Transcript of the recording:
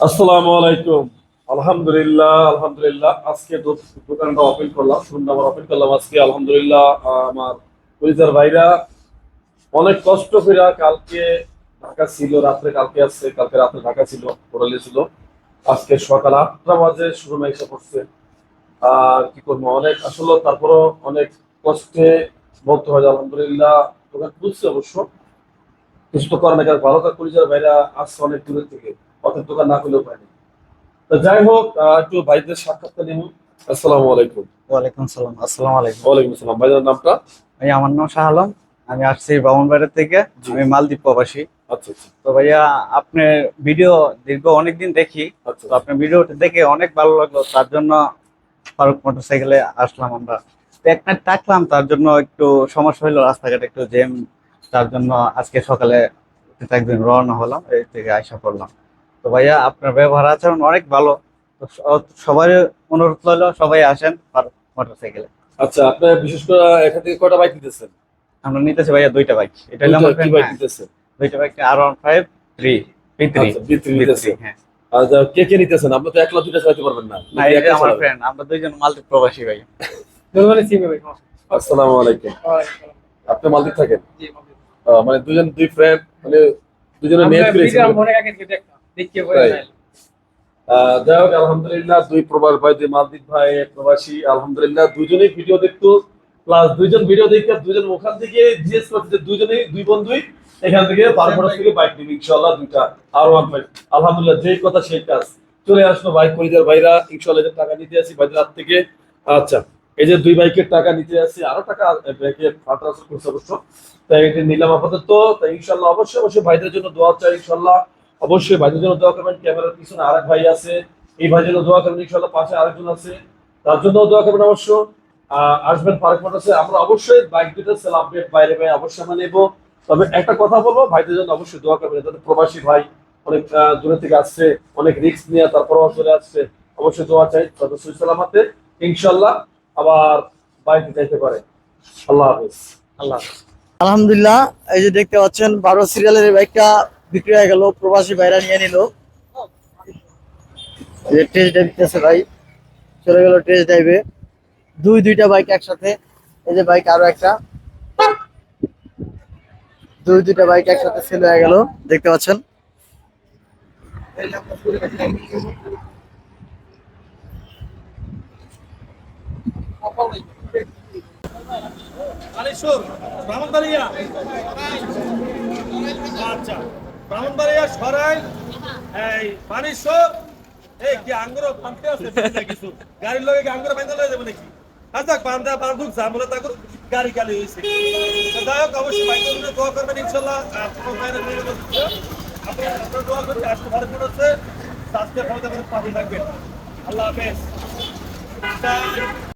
আসসালামু আলাইকুম। আলহামদুলিল্লাহ আলহামদুলিল্লাহ। আজকে দোকানটা ওপেন করলাম আবার ওপেন করলাম আজকে। আলহামদুলিল্লাহ আমার পরিচার ভাইরা অনেক কষ্ট করে কালকে ঢাকা ছিল, রাত্রে কালকে আসছে, কালকে রাত্রে ঢাকা ছিল পড়ালে ছিল। আজকে সকাল আটটা বাজে শুরু এসে পড়ছে। আর কি করব? অনেক আসলে তারপরও অনেক কষ্টে বলতে হয় আলহামদুলিল্লাহ। দোকান খুলছে অবশ্য। কিছু তো করে না ভালো কাজ পরিচার ভাইরা আসছে অনেক দূরের থেকে। অর্থের দোকান না করলেও পায়নি তো যাই হোক একটু ভাইদের সাক্ষাৎকার নিব। আসসালামু আলাইকুম। ওয়ালাইকুম সালাম আসসালামু আলাইকুম। ওয়ালাইকুম আসসালাম। ভাইদের নামটা? ভাই আমার নাম শাহ আলম। আমি আসছি বামনবাড়ির থেকে। আমি মালদ্বীপ প্রবাসী। আচ্ছা আচ্ছা। তো ভাইয়া আপনার ভিডিও দীর্ঘ অনেকদিন দেখি। আচ্ছা তো আপনার ভিডিওটা দেখে অনেক ভালো লাগল। তার জন্য ফারুক মোটরসাইকেলে আসলাম আমরা। তো এক নাইট থাকলাম তার জন্য একটু সমস্যা হলো রাস্তাঘাটে একটু জ্যাম। তার জন্য আজকে সকালে একদিন রওনা হলাম এই থেকে আশা করলাম তো ভাইয়া আপনার ব্যবহার আচরণ অনেক ভালো। সবাই অনুরোধ করল সবাই আসেন ফারুক মোটরসাইকেলে। আচ্ছা আপনি বিশেষ করে এখান থেকে কটা বাইক নিতেছেন? আমরা নিতেছি ভাইয়া দুইটা বাইক। এটা হলো আমার বাইক নিতেছেন? দুইটা বাইক আর one five three three three আচ্ছা B3 নিতেছেন। হ্যাঁ। আর কে কে নিতেছেন? আপনি তো একলা দুইটা চালাতে পারবেন না। না এটা আমার ফ্রেন্ড আমরা দুইজন মাল্টি প্রবাসী ভাই। আসসালামু আলাইকুম। আপনি মালদ্বীপ থাকেন? আহ, মানে দুজন দুই ফ্রেন্ড মানে দুজনের মেয়ে ফিরেছেন তাই। আহ, যাই হোক, আলহামদুলিল্লাহ, দুই প্রবাস ভাই দুই মালদ্বীপ ভাই প্রবাসী, আলহামদুলিল্লাহ দুজনেই ভিডিও দেখতো। প্লাস দুইজন ভিডিও দুজন ওখান থেকে যে দুজনেই দুই বন্ধুই এখান থেকে থেকে বাইক নিবে ইনশাল্লাহ দুইটা আর ওয়ান আলহামদুলিল্লাহ, যেই কথা সেই কাজ। চলে আসলো বাইক পরিচার ভাইরা ইনশাল্লাহ টাকা নিতে আসি ভাইদের হাত থেকে। আচ্ছা এই যে দুই বাইকের টাকা নিতে আসি, আরও টাকা ব্যাংকে ট্রান্সফার করছে অবশ্য। তাই নিলাম আপাতত। তাই ইনশাল্লাহ অবশ্যই অবশ্যই ভাইদের জন্য দোয়া চাই ইনশাল্লাহ অবশ্যই ভাইদের জন্য দোয়া করবেন, ক্যামেরার পিছনে আরেক ভাই আছে। এই ভাইয়ের দোয়া করবেন ইনশাল্লাহ পাশে আরেকজন আছে। তার জন্য দোয়া করবেন অবশ্য। আসবেন ফারুক মোটরসে আমরা অবশ্যই বাইক দুটো সেল আপডেট বাইরে ভাই অবশ্যই আমরা নেব। তবে একটা কথা বলব, ভাইদের জন্য অবশ্যই দোয়া করবেন তাদের প্রবাসী ভাই অনেক দূরে থেকে আসছে, অনেক রিস্ক নিয়ে তারপর চলে আসছে, অবশ্যই দোয়া চাই তাদের সুসালামাতে ইনশাল্লাহ আবার বাইকে যাইতে পারে। আল্লাহ হাফিজ। আল্লাহ আলহামদুলিল্লাহ, এই যে দেখতে পাচ্ছেন, বারো সিরিয়ালের বাইকটা বিক্রি হয়ে গেল, প্রবাসী ভাইরা নিয়ে নিল। টেস্ট ভাই, চলে গেল টেস্ট ড্রাইভে দুই, দুইটা বাইক একসাথে, এই যে বাইক আরও একটা। দুই, দুইটা বাইক একসাথে সেল হয়ে গেল, দেখতে পাচ্ছেন। আচ্ছা। ব্রাহ্মণবাড়িয়া সরাই এই বানেশ্বর, এই কি আঙ্গুর পান্তে আছে কিছু। গাড়ির লগে কি আঙ্গুর বাইন্দা লয়ে যাবে নাকি? আচ্ছা পান্তা বান্ধুক ঝামেলা থাকুক গাড়ি গালি হয়েছে। যাই হোক, অবশ্যই বাইকের জন্য দোয়া করবেন, ইনশাল্লাহ তোমার বাইরে নিয়ে হচ্ছে। আপনারা আপনারা দোয়া করবেন, আজকে পড়েছে স্বাস্থ্যের ক্ষমতা করে থাকবেন। আল্লাহ হাফেজ।